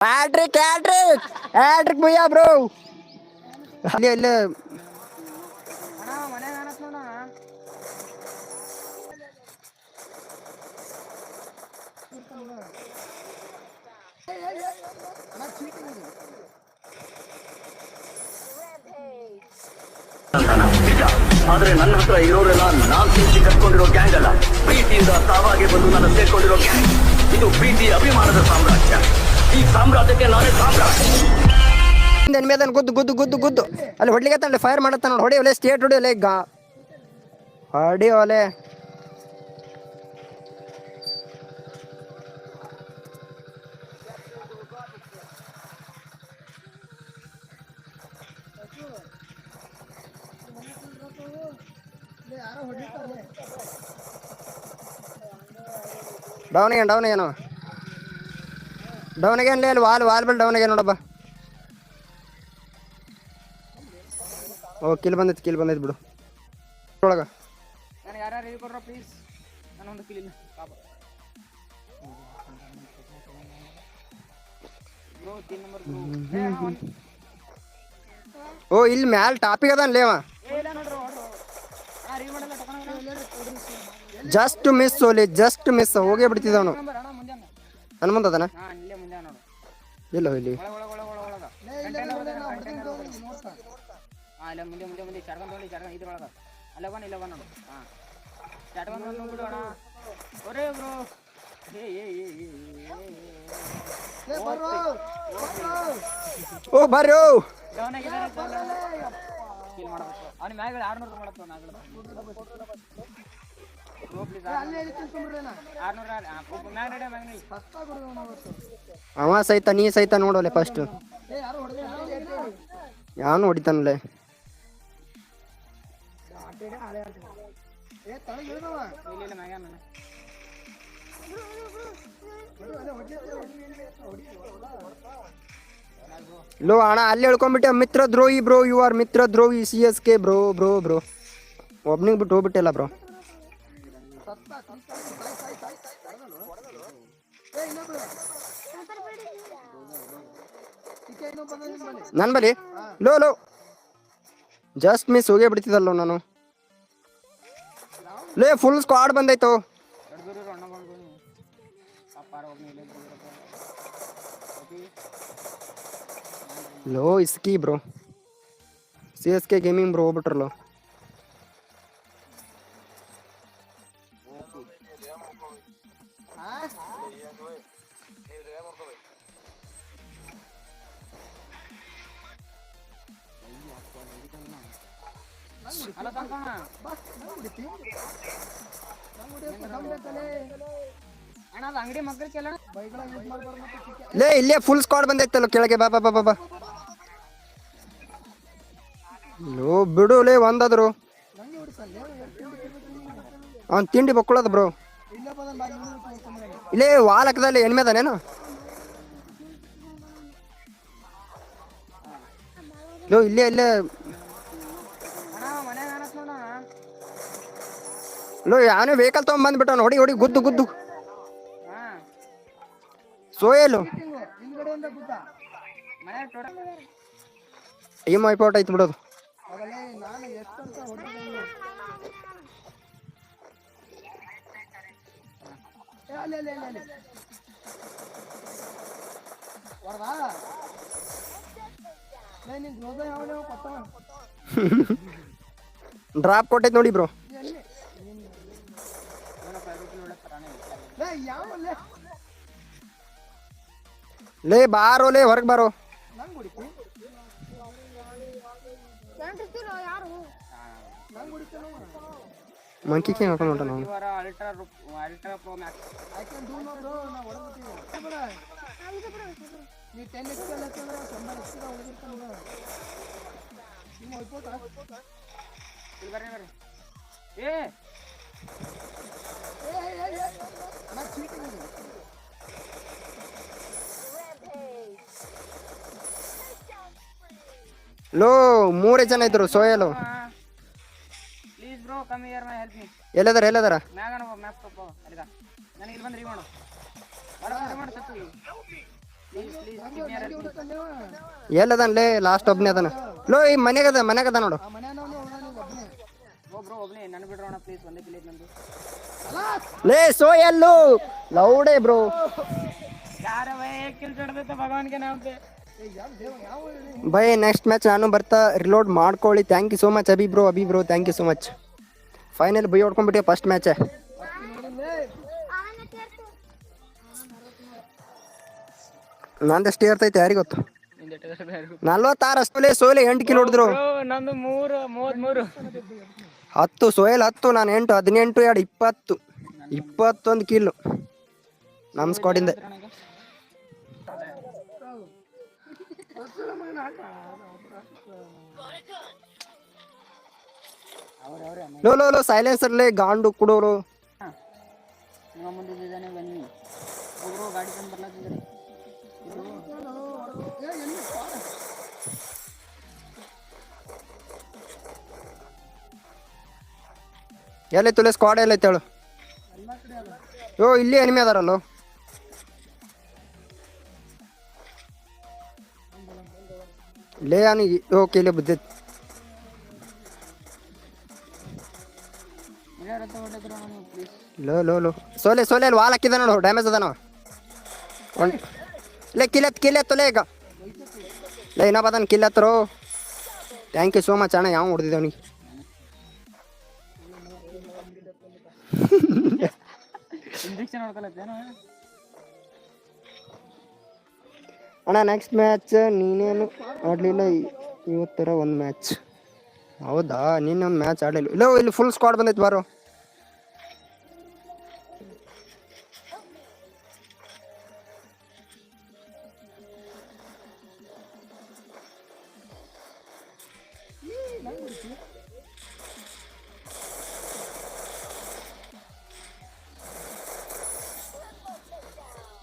Hat trick hattrick hattrick ಭಯ್ಯ bro ಅಲ್ಲಿ ಅಲ್ಲಿ ಅಣ್ಣ ಮನೆ ಕಾಣತ್ ನೋಡ ನಿಜ ಆದ್ರೆ ನನ್ನ ಹತ್ರ ಇರೋರೆಲ್ಲ ನಾಲ್ಕು ಇಂಚಿ ಕಟ್ಕೊಂಡಿರೋ ಗ್ಯಾಂಗ್ ಅಲ್ಲ. ಪ್ರೀತಿಯಿಂದ ತಾವಾಗೆ ಬಂದು ನನ್ನ ಸೇರ್ಕೊಂಡಿರೋ ಗ್ಯಾಂಗ್ ಇದು ಪ್ರೀತಿ ಅಭಿಮಾನದ ಸಾಮ್ರಾಜ್ಯ ಈ ಸಾಮ್ರಾಜ್ಯಕ್ಕೆ ನಾನೇ ಸಾಮ್ರಾಜ್ಯ ಗುದ್ದು ಗುದ್ದು ಗುದ್ದು ಗುದ್ದು. ಅಲ್ಲಿ ಹೊಡ್ಲಿಕ್ಕೆ ಅಲ್ಲಿ ಫೈರ್ ಮಾಡತ್ತ ನೋಡಿ. ಹೊಡಿಯೋಲೆ ಸ್ಟೇಟ್ ಹೊಡಿಯೋಲೆ ಗಾ ಹೊಡಿ ಒಲೆ. ಡೌನ್ ಏನು, ಡೌನ್ ಆಗ್ಯಾನ ಡೌನ್ ಆಗ್ಯಾನ ಅಲ್ಲಿ ವಾಲ್ ವಾಲ್ ಬಲ್ ಡೌನ್ ಆಗ್ಯಾನ ನೋಡಪ್ಪ. ಓ ಕಿಲ್ ಬಂದೈತಿ ಕಿಲ್ ಬಂದೈತಿ ಬಿಡು. ಒಳಗ. ನನಗೆ ಯಾರ್ಯಾರು ಹೇಳಿ ಕೊಡ್ರ ಪ್ಲೀಸ್ ನಾನೊಂದು ಕಿಲಿಲ್ಲ ಪಾಪ. ಬ್ರೋ ತೀನ್ ನಂಬರ್ ಓ ಇಲ್ಲಿ ಮ್ಯಾಲ್ ಟಾಪಿಗೆ ಅದಾನ ಲೇವ ಜಸ್ಟ್ ಮಿಸ್ ಓಲಿ ಜಸ್ಟ್ ಮಿಸ್ ಹೋಗೇ ಬಿಡ್ತಿದ್ದ ಅವನು. ಹನುಮಂತ ಅದಾನ? ಇಲ್ಲ ಇಲ್ಲಿ ಇಲ್ಲ ಮುಂದೆ ಮುಂದೆ ಮುಂದೆ ನೋಡಿ ಇದ್ರೊಳಗ ಅಲ್ಲ ಬನ್ ಇಲ್ಲ ಬನ್ ನೋಡು ಹಾ ಚಾಡ್ಕೊಂಡ್ ಬಂದು ನೋಡ್ಬಿಡು ಅಣ್ಣ. ಒರೇ ಬ್ರೋ. ಏ ಏ ಏ ಏ, ಏ ಓ ಬರ್ರಿ. ಕಿಲ್ ಮಾಡಬೇಕು. ಅವ್ನ ಮ್ಯಾಗ ಆರ್ನೂರು ಮಾಡ್ತಾನೆ ಅವ ಸಹಿತ, ನೀ ಸಹಿತ ನೋಡೋಲೆ ಫಸ್ಟ್ ಯಾವನು ಹೊಡಿತಾನಲೆ ಲೋ, ಅಣ್ಣ, ಅಲ್ಲಿ ಹೇಳ್ಕೊಂಬಿಟ್ಟೆ ಮಿತ್ರ ದ್ರೋಹಿ ಬ್ರೋ ಯು ಆರ್ ಮಿತ್ರ ದ್ರೋಹಿ C S K bro bro bro ಒಬ್ನಿಗೆ ಬಿಟ್ಟು ಹೋಗ್ಬಿಟ್ಟೆಲ್ಲ ಬ್ರೋ ನನ್ ಬಲಿ ಲೋ ಲೋ. ಜಸ್ಟ್ ಮಿಸ್ ಹೋಗೇ ಬಿಡ್ತಿದ್ದಲ್ಲೋ ನಾನು. ಲೇ ಫುಲ್ ಸ್ಕ್ವಾಡ್ ಬಂದೈತು ಎರಡು ದೂರ ಇರೋ ಅಣ್ಣ ಬಂದು ಅಪ್ಪಾರ ಒಬ್ಬನೇ ಇಲ್ಲೇ ಇದ್ರಪ್ಪ ಓಕೆ ಲೋ, ಇಸ್ಕಿ, bro. C S K gaming bro, ಹೋಗ್ಬಿಟ್ರಲ್ಲೋ. ತನ್ಕಣ ಅಣ್ಣ ಅದು ಅಂಗಡಿ ಲೇ, ಇಲ್ಲೇ ಫುಲ್ ಸ್ಕ್ವಾಡ್ ಬಂದೈತಲ್ಲ ಕೆಳಗೆ, ಬಾ ಬಾ ಬಾ ಬಾ ಬಿಡು ಲೇ, ಒಂದಾದ್ರು. ಅವ್ನ್ ತಿಂಡಿ ಬಕ್ಕೊಳದ ಬ್ರೋ ಇಲ್ಲೇ ವಾಲ್ ಹಾಕದಲ್ಲಿ ಎಣ್ಮೆ ಅದಾನೇನು ಲೋ ಇಲ್ಲೇ ಇಲ್ಲೇ. ಲೋ ಯಾವನೇ ವೆಹಿಕಲ್ ತೊಗೊಂಬಂದ್ಬಿಟ್ಟ ನೋಡಿ ಹೊಡಿ ಗುದ್ದು ಗುದ್ದು. ಹಾ ಸೋಯಲು ಮನೆ ಟೋಟ ಟೀಮ್ ಐಪೌಟ್ ಐತ್ ಬಿಡೋದು ಡ್ರಾಪ್ ಕೊಟ್ಟೈತ್ ನೋಡಿ ಬ್ರೋ ಲೇ ಬಾರೋ ಲೇ, ಹೊರಗೆ ಬಾರೋ. ಮಂಕಿ ಕಿಂಗ್ ಹಾಕೊಂಡು ಹೊಂಟ ನಾವು ಲೋ ಮೂರೇ ಜನ ಇದ್ರು ಸೋಯಲು. Come here my help me ಎಲ್ಲದಾರ ಎಲ್ಲದಾರ? ಮ್ಯಾಗನ ಮ್ಯಾಪ್ ತಪ್ಪು. ಅಲ್ಲಿದ ನನಗೆ ಇಲ್ಲಿ ಬಂದು ರೀ ಮಾಡು ಬರ ರೀ ಎಲ್ಲದನ್ಲೇ ಲಾಸ್ಟ್ ಒಬ್ನೇ ಅದನ. ಲೋ ಈ ಮನೆಗದ ಮನೆಗದ ನೋಡು. ಲೇ ಸೋ ಎಲ್ಲು. ಲೌಡೇ ಬ್ರೋ. ಬೈ ನೆಕ್ಸ್ಟ್ ಮ್ಯಾಚ್ ನಾನು ಬರ್ತಾ ರಿಲೋಡ್ ಮಾಡ್ಕೊಳ್ಳಿ. Thank you so much Abhi bro Abhi bro. Thank you so much final bye ಹೊಡ್ಕೊಂಡ್ಬಿಟ್ಟೆ first match ನಂದೆಷ್ಟು ಇರ್ತೈತೆ ಯಾರಿಗೆ ಗೊತ್ತು? ನಲ್ವತ್ತಾರು ಅಷ್ಟೇ ಸೋಲೆ ಎಂಟು ಕಿಲೋ ಹೊಡೆದ್ರು. ನಂದು ಮೂರು ಮೂವತ್ಮೂರು. ಹತ್ತು ಸೋಯಲ್ ಹತ್ತು ನಾನು ಎಂಟು ಹದಿನೆಂಟು ಎರಡು ಇಪ್ಪತ್ತು. ಇಪ್ಪತ್ತೊಂದು ಕಿಲೋ ನಮ್ಮ ಸ್ಕ್ವಾಡಿಂದ ಲೋ ಲೋ ಲೋ ಸೈಲೆನ್ಸರ್ಲೆ ಗಾಂಡು ಕುಡೋರು. ನಿಮ್ಮ ಮುಂದಿದ್ದಾನೆ ಬನ್ನಿ. ಗಾಡಿ ತಂದು ಬರ್ಲಾತಿದ್ದಾರೆ. ಎಲ್ಲೈತಲೆ ಸ್ಕ್ವಾಡ್ ಎಲ್ಲ ಐತೇಳು ಯೋ ಇಲ್ಲಿ ಎನಿಮಿ ಅದಾರಲ್ಲೋ. ಲೇ ಅನಿ ಓಕೆ ಇಲ್ಲೇ ಬುದ್ಧೈತಿ ಲೋ ಲೋ ಲೋ. ಸೋಲೆ ಸೋಲೆ ಅಲ್ಲಿ ವಾಲ್ ಹಾಕಿದ ನೋಡು ಡ್ಯಾಮೇಜ್ ಅದ ನಾವು ಲೇ ಕಿಲೆತ್ ಕಿಲೆತ್ತು ಲೇ ಈಗ. ಲೇ ಬದನ್ ಕಿಲ್ ಕಿಲೆತ್ತರು ಥ್ಯಾಂಕ್ ಯು ಸೋ ಮಚ್ ಅಣ್ಣ ಯಾವ ಹೊಡೆದಿದ್ದೆ ಅವನಿಗೆ. ಇಂಜೆಕ್ಷನ್ ಹೊಡ್ಕೊಳತ್ತೇನು ಅಣ್ಣ ನೆಕ್ಸ್ಟ್ ಮ್ಯಾಚ್ ನೀನೇನು ಆಡಲಿಲ್ಲ ಇವತ್ತರ ಒಂದು ಮ್ಯಾಚ್ ಹೌದಾ ನಿನ್ನ ಒಂದು ಮ್ಯಾಚ್ ಆಡಲಿಲ್ಲ. ಇಲ್ಲ ಇಲ್ಲಿ ಫುಲ್ ಸ್ಕ್ವಾಡ್ ಬಂದೈತೆ ಬಾರೋ.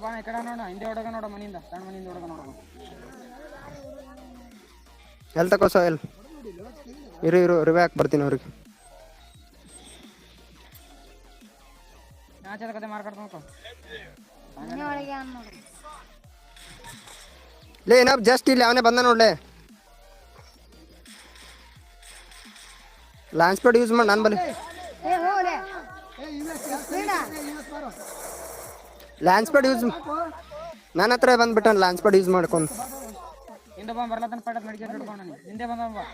ಅಬ್ಬಾ ಈ ಕಡೆ ನೋಡ ಹಿಂದೆ ಹೊಡಗ ನೋಡ ಮನಿಯಿಂದ ಸಣ್ಣ ಮನಿಯಿಂದ ಹೊಡಗ ನೋಡ. ಎಲ್ಲಿ ತಕೋಸ ಎಲ್ಲಿ ಇರು ಇರು ರಿವ್ಯಾಕ್ ಬರ್ತೀನಿ ಅವ್ರಿಗೆ. ನಾ ಚದ ಕತೆ ಮಾರ್ಕಾಡ್ತ ನೋಡ್ಕೊ ಲೇ ಏನಪ್ಪ ಜಸ್ಟ್ ಇಲ್ಲಿ ಅವನೇ ಬಂದ ನೋಡ್ಲೆ. ಲಾಂಚ್ ಪ್ಯಾಡ್ ಯೂಸ್ ಮಾಡಿ ನಾನು ಬಲ್ಲಿ. ಲಾಂಚ್ ಪ್ಯಾಡ್ ಯೂಸ್ ನನ್ನ ಹತ್ರ ಬಂದ್ಬಿಟ್ಟಾನ ಲ್ಯಾನ್ಸ್ ಪ್ಯಾಡ್ ಯೂಸ್ ಮಾಡ್ಕೊಂಡು. ಹಿಂದೆ ಬಂದು ಬರ್ಲತ್ತನ ಹಿಡ್ಕೊಂಡು ಹಿಂದೆ ಬಂದವ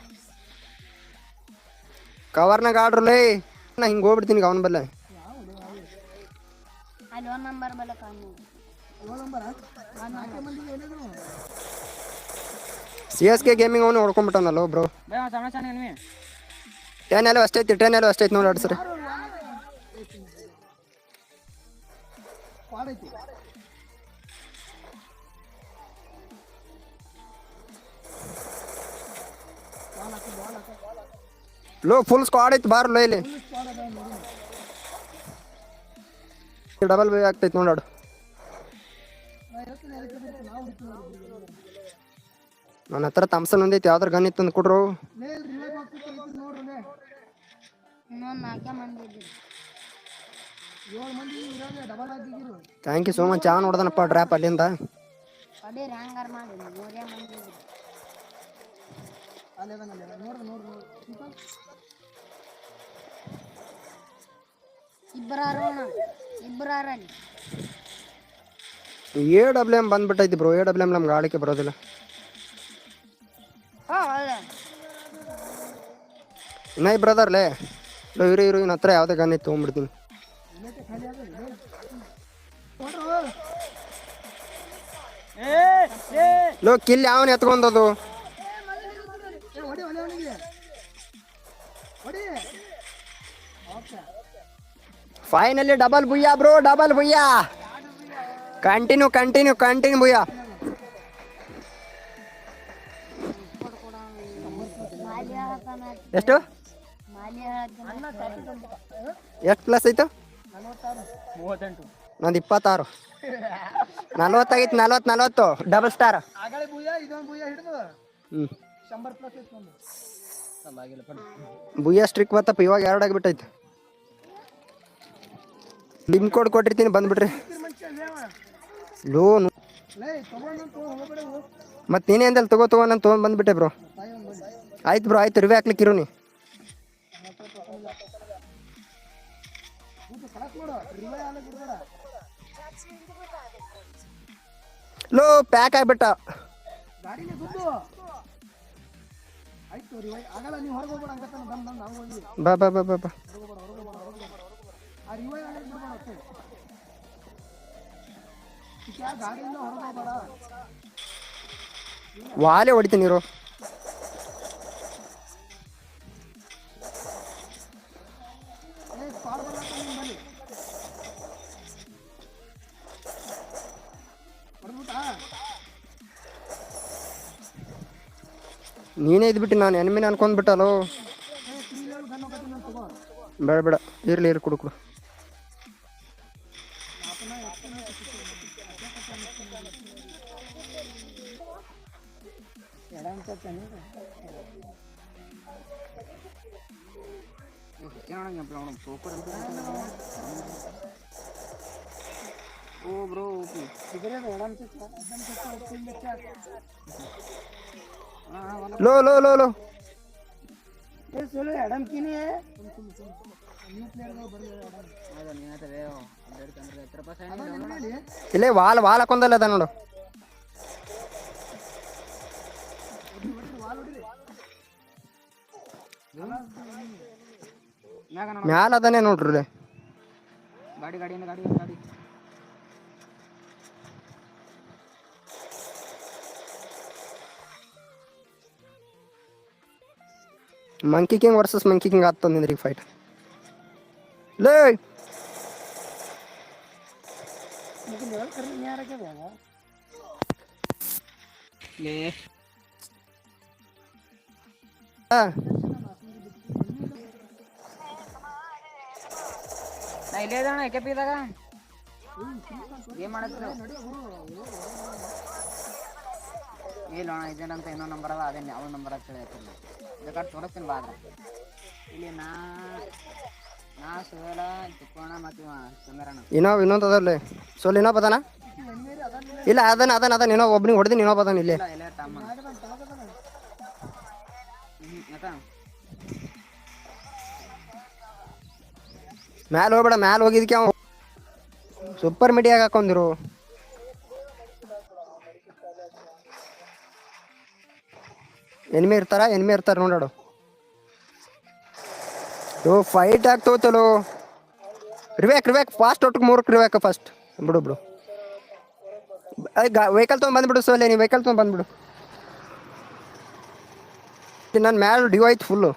ಕವರ್ನಾಗ ಆಡ್ರಲೇ ನಾ ಹಿಂಗೆ ಹೋಗ್ಬಿಡ್ತೀನಿ ಅವನ ಬಲ್ಲ. ಸಿ ಎಸ್ ಕೆ ಗೇಮಿಂಗ್ ಅವನು ಹೊಡ್ಕೊಂಡ್ಬಿಟ್ಟನಲ್ಲ ಬ್ರೋ ಬೇ ಅವ್ನು ಸಣ್ಣ ಸಣ್ಣ ಎನ್ಮಿ ಟೆನ್ ಎಲ್ಲೋ ಅಷ್ಟೈತಿ ಟೆನ್ ಎಲ್ಲೋ ಅಷ್ಟೈತಿ ನೋಡಿ ಆಡ್ ಸರಿ ಲೋ ಫುಲ್ ಸ್ಕ್ವಾಡ್ ಐತಿ ಬಾರ್ ಲೋ ಇಲ್ಲಿ. ಡಬಲ್ ಬೈ ಆಗ್ತೈತಿ ನೋಡಾಡು ನನ್ನ ಹತ್ರ ತಮ್ಸನ್ ಒಂದೈತಿ ಯಾವ್ದಾರ ಗನ್ ಇತ್ತು ಕೊಡ್ರು. ಥ್ಯಾಂಕ್ ಯು ಸೋ ಮಚ್ ಯಾವ ನೋಡ್ದನಪ್ಪ ಡ್ರಾಪ್ ಅಲ್ಲಿಂದ. ಎ ಡಬ್ಲ್ಯೂ ಎಂ ಬಂದ್ಬಿಟ್ಟೈತಿ ಬ್ರೋ ಎ ಡಬ್ಲ್ಯೂ ಎಂ ನಮ್ಗೆ ಆಡಕ್ಕೆ ಬರೋದಿಲ್ಲ. ನೈ ಬ್ರದರ್ಲೇ ಇರೋ ಇರು ಇವ್ನ ಹತ್ರ ಯಾವುದೇ ಗನ್ ಇತ್ತು ತೊಗೊಂಡ್ಬಿಡ್ತೀನಿ. ಲೋ ಕಿಲ್ ಯಾವನ್ ಎತ್ಕೊಂಡದು? Finally double booyah bro double booyah continue continue continue booyah ಎಷ್ಟು? ಎಷ್ಟು ಪ್ಲಸ್ ಐತು ಮೂವತ್ತೆಂಟು. ನಂದು ಇಪ್ಪತ್ತಾರು. ನಲ್ವತ್ತಾಗಿತ್ತು ನಲ್ವತ್ತು ನಲ್ವತ್ತು. ಡಬಲ್ ಸ್ಟಾರ್ ಹ್ಞೂ ಬುಯ್ಯ ಸ್ಟ್ರಿಕ್ ಬತ್ತಪ್ಪ ಇವಾಗ ಎರಡು ಆಗಿಬಿಟ್ಟೈತೆ. ಲಿಂಕ್ ಕೋಡ್ ಕೊಟ್ಟಿರ್ತೀನಿ ಬಂದ್ಬಿಟ್ರಿ ಲೋನು ಮತ್ತೆ ನೀನೇ ಅಂದಲ್ಲಿ ತಗೋ ತಗೋ ನಾನು ತೊಗೊಂಡು ಬಂದ್ಬಿಟ್ಟೆ ಬ್ರೋ. ಆಯ್ತು ಬ್ರೋ ಆಯ್ತು ರಿವ್ಯೂ ಹಾಕ್ಲಿಕ್ಕೆ ಇರು ನೀ. ಲೋ ಪ್ಯಾಕ್ ಆಗ್ಬಿಟ್ಟ. ಗಾಡಿನೇ ದುಡ್ಡು. ಆಯ್ತು ರೀ ಆಗಲ್ಲ ನೀವು ಹೊರಗೆ ಹೋಗ್ಬೇಡ ಹಂಗತ್ತಾನ ಬಂದು ಬಂದು ನಾವು ಹೋಗಿ. ಬಾ ಬಾ ಬಾ ಬಾ ಬಾ. ಆ ರಿವೈ ಆಗಕ್ಕೆ ಬಿಡ್ಬೇಡ ಅಷ್ಟೇ. ಈಗ ಯಾರ್ ಗಾಡಿಯಿಂದ ಹೊರಗೆ ಹೋಗ್ಬೇಡ? ವಾಲೆ ಹೊಡಿತೀನಿ ಇರು. ನೀನೇ ಇದ್ಬಿಟ್ಟು ನಾನು ಎನ್ಮಿನ ಅನ್ಕೊಂಡ್ಬಿಟ್ಟಲ್ಲೋ? ಬೇಡ ಬೇಡ. ಇರ್ಲಿ ಇರ್ ಕುಡು ಕುಡು. ಓ, ಬ್ರೋ ಓಪಿ ಸಿಗರೇಟ್ ಎಡಮ್ ಲೋ ಲೋ ಲೋ ಲೋ. ಇಲ್ಲೇ ವಾಲ್ ವಾಲ್ ಹಾಕೊಂಡಲ್ಲ ಅದ ನೋಡು. ಮ್ಯಾಲ ಅದಾನೆ ನೋಡ್ರಿ ಗಾಡಿ ಗಾಡಿ ಗಾಡಿ ಗಾಡಿ. Monkey king versus monkey king ಆತಂದ್ರಿ fight ಲೇ! ಇಲ್ಲೇ ಇದಣ್ಣ ಎಕೆ ಪಿದಾಗ ಏನ್ ಮಾಡತ್ತೀರ ಇಲ್ಲ ಅಣ್ಣ ಇದೇನಂತ ಇನ್ನೊಂದು ನಂಬರ್ ಅದ ಅದೇನು ಯಾವ ನಂಬರ್ ಅಂತ ಬೇಕಾದ್ರೆ ತೋರಿಸ್ತೀನಿ ಬಾದ್ರೆ ಇಲ್ಲಿ ನಾ ನಾ ಸುವೇಲ ತಿಕ್ಕೋಣ ಮತ್ತು ಇವ ಇನ್ನೋ ಇನ್ನೊಂದು ಅದಲ್ಲೇ ಸೋಲ್ ಇನ್ನೊಬ್ಬ ಅದಾನ? ಇಲ್ಲ ಅದನ್ನ ಅದನ್ನ ಅದನ್ನ ಇನ್ನೊಬ್ಬ ಒಬ್ನಿಗೆ ಹೊಡೆದಿನಿ ಇನ್ನೊಬ್ಬ ಅದಾನ ಇಲ್ಲಿ. ಇಲ್ಲ ತಮ್ಮ. ಮ್ಯಾಲ ಹೋಗ್ಬೇಡ ಮ್ಯಾಲ ಹೋಗಿದ್ಕೆ ಅವ ಸೂಪರ್ ಮೀಡಿಯಾಗ ಹಾಕೊಂಡಿರು ಎನಿಮೆ ಇರ್ತಾರ? ಎನಿಮಿ ಇರ್ತಾರ ನೋಡಾಡು ಓ ಫೈಟ್ ಆಗ್ತೋತಲೋ ಇರ್ಬೇಕು ಇರ್ಬೇಕು ಫಾಸ್ಟ್ ಒಟ್ಟಿಗೆ ಮೂರಕ್ಕೆ ಇರ್ಬೇಕು ಫಸ್ಟ್ ಬಿಡು ಬಿಡು. ವೆಹಿಕಲ್ ತೊಗೊಂಡ್ ಬಂದ್ಬಿಡು, ಸೋಲೆ ನೀವು ವೆಹಿಕಲ್ ತೊಗೊಂಡ್ ಬಂದ್ಬಿಡು. ನನ್ನ ಮ್ಯಾಲ ಡಿವ್ ಆಯ್ತು ಫುಲ್ಲು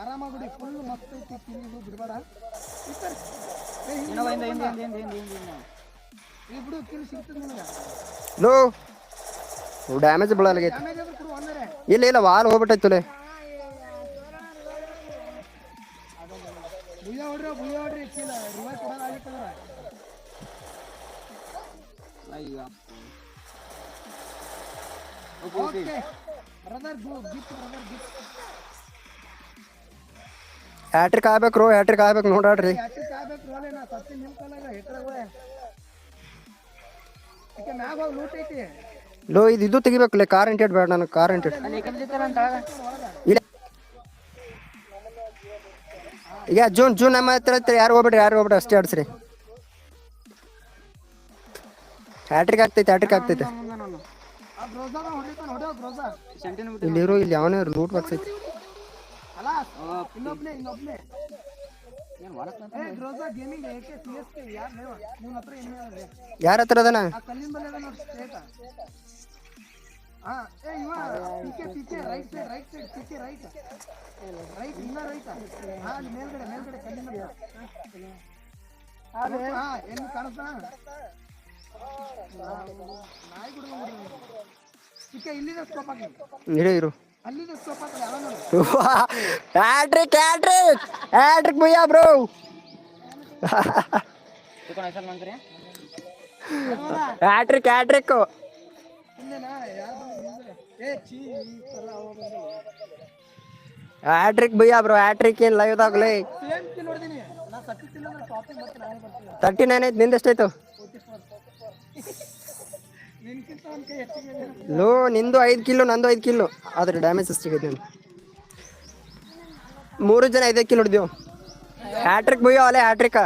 ಆರಾಮಾಗಿ ಫುಲ್ ಮಸ್ತ್ ಬಿಡಬೇಡ. ಲೋ ಡ್ಯಾಮೇಜ್ ಬೀಳಲಾಗೈತಿ ಇಲ್ಲ ಇಲ್ಲ wall ಹೋಗ್ಬಿಟ್ಟೈತಲೆ brother gift brother gift hattrick ಆಗ್ಬೇಕು ರೋ ಹ್ಯಾಟ್ರಿಕ್ ಆಗ್ಬೇಕು ನೋಡಾಡ್ರಿ ಲೋ ಇದು ಇದು ತೆಗಿಬೇಕಲ್ಲ ಕಾರ್ ಎಂಟೆಡ್ ಬೇಡ ನನಗೆ ಕಾರ್ ಎಂಟೆಡ್ ಇಲ್ಲ. ಈಗ ಜೂನ್ ಜೂನ್ ನಮ್ಮ ಹತ್ರ ಹತ್ರ ಯಾರು ಹೋಗ್ಬಿಡ್ರಿ ಯಾರು ಹೋಗ್ಬಿಡ್ರಿ ಅಷ್ಟೇ ಆಡ್ಸ್ರಿ. ಹ್ಯಾಟ್ರಿಕ್ ಆಗ್ತೈತೆ ಹ್ಯಾಟ್ರಿಕ್ ಆಗ್ತೈತೆ. ಇಲ್ಲಿರೋ ಇಲ್ಲಿ ಯಾವನೇ ಲೂಟ್ ಬಾಕ್ಸ್ ಐತಿ ಅಲ್ಲ ಇನ್ನೊಬ್ನೇ ಇನ್ನೊಬ್ನೇ. ಏನು ಹೊರಕ್ಕೆ ಏ ಗ್ರೋಸಾ ಗೇಮಿಂಗ್ ಏಕೆ ಸಿ ಎಸ್ ಕೆ ಯಾರು ಹತ್ರ ಏನು ಹೇಳಿದ್ರೆ ಯಾರ ಹತ್ರ ಅದನ? ಆ ಕಲ್ಲಿನ ಅದ ನೋಡಿ ಏ ಇವ PK PK right side right side PK right right ಇನ್ನ ರೈಟ್ ಹಾ ಅಲ್ಲಿ ಮೇಲ್ಗಡೆ ಮೇಲ್ಗಡೆ ಕಲ್ಲಿನ ಬಲ್ಲಿ ಅದೇ. ಹಾ ಎಲ್ಲಿ ಕಾಣಿಸ್ತಾ ನಾಯಿ ಪಿಕೆ ಇಲ್ಲಿದೆ ಸ್ಕೋಪ್ ಹಾಕಿ ಇರೋ ಇರು. ಹ್ಯಾಟ್ರಿಕ್ ಹ್ಯಾಟ್ರಿಕ್ ಹ್ಯಾಟ್ರಿಕ್ ಭಯ್ಯ ಬ್ರೋ. ಹ್ಯಾಟ್ರಿಕ್ ಹ್ಯಾಟ್ರಿಕ್ ಹ್ಯಾಟ್ರಿಕ್ ಭಯ್ಯ ಬ್ರೋ ಹ್ಯಾಟ್ರಿಕ್ ಏನು ಲೈವ್ದಾಗಲೇ ನಾನೇ ಬರ್ತೀನಿ. ತರ್ಟಿ ನೈನ್ ಐತೆ ನಿಂದು ಲೋ, ನಿಂದು ಐದು ಕಿಲೋ ನಂದು ಐದು ಕಿಲೋ ಆದ್ರೆ ಡ್ಯಾಮೇಜ್ ಅಷ್ಟಿಗೈತೆ ಮೂರು ಜನ ಐದೈದು ಕಿಲೋ ಹೊಡೆದೇವು ಹ್ಯಾಟ್ರಿಕ್ ಬಯ್ಯೋ ಅಲ್ಲೇ ಹ್ಯಾಟ್ರಿಕಾ